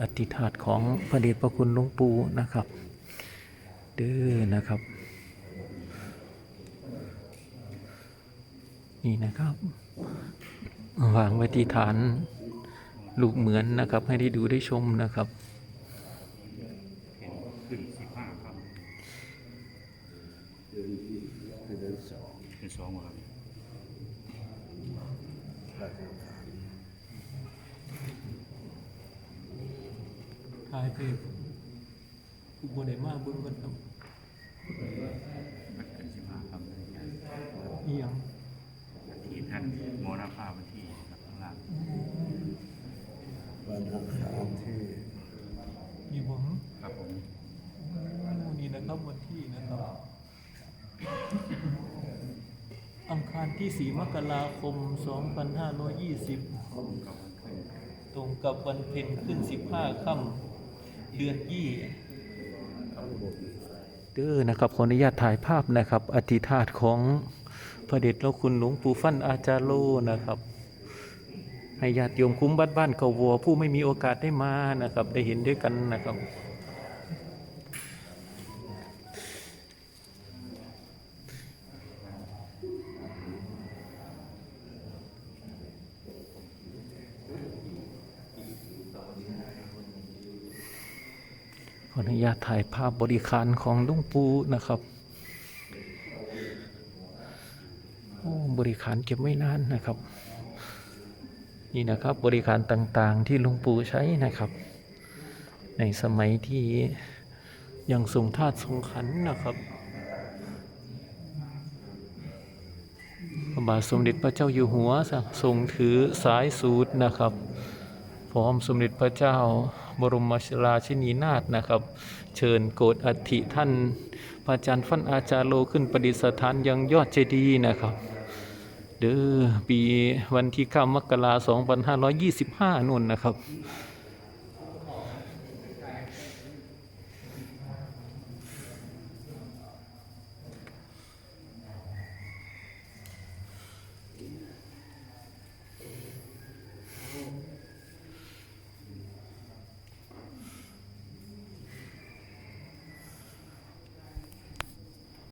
อธิษฐานของพระเดชพระคุณหลวงปู่นะครับเด้อนะครับ นี่นะครับวางไว้ที่ฐานลูกเหมือนนะครับ ให้ได้ดูได้ชมนะครับขึ้นสิบห้าครับเดือนที่เดือนสองเป็นสองครับาชการทายไปผู้บริมากบุญกันครับมันขึ้นสิบห้าครับเอียงที่ท่านโมนาภาวันที่ข้างล่างวันอังคารที่มีหวังครับผมนี่นะครับวันที่นะครับอังคารที่ 4 มกราคม 2520 ตรงกับวันเพ็ญขึ้น 15 ค่ำ เดือนยี่เด้อนะครับขออนุญาตถ่ายภาพนะครับ อธิษฐานของพระเดชพระคุณหลวงปู่ฟั่นอาจารย์โลนะครับให้ญาติโยมคุ้มบ้านบ้านเก่าวัวผู้ไม่มีโอกาสได้มานะครับ ได้เห็นด้วยกันนะครับ ออนุญาตถ่ายภาพบริการของลุงปูนะครับโอ้บริการเก็บไม่นานนะครับ นี่นะครับบริการต่างๆที่ลุงปูใช้นะครับ ในสมัยที่ยังทรงทาสทรงขันนะครับพระบาทสมเด็จพระเจ้าอยู่หัวทรงถือสายสูตรนะครับ ร้อมสมเด็จพระเจ้าบรมราชินีนาถนะครับ เชิญโกรธอัฐิท่านพระอาจารย์ฟันอาจารย์โลขึ้นประดิษฐานยังยอดเจดีย์นะครับ เด้อปีวันที่9มกราคม2525นู่นนะครับ